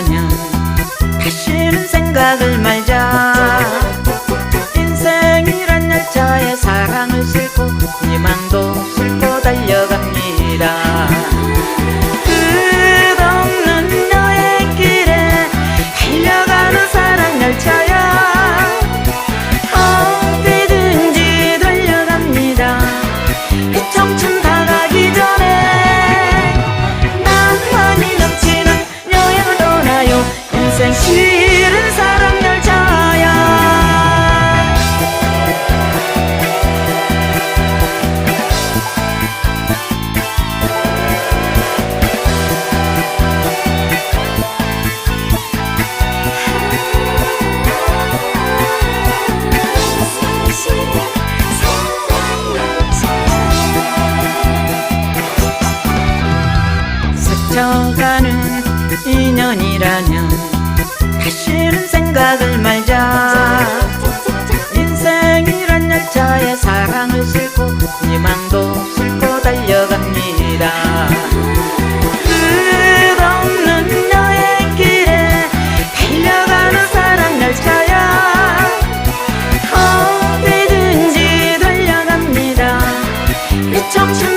하면 다시는 그 생각을 말 스쳐가는 인연이라면 다시는 생각을 말자. 인생이란 열차에 사랑을 싣고 희망도 싣고 달려갑니다. 끝없는 여행길에 달려가는 사랑 열차야. 어디든지 달려갑니다. 그 청춘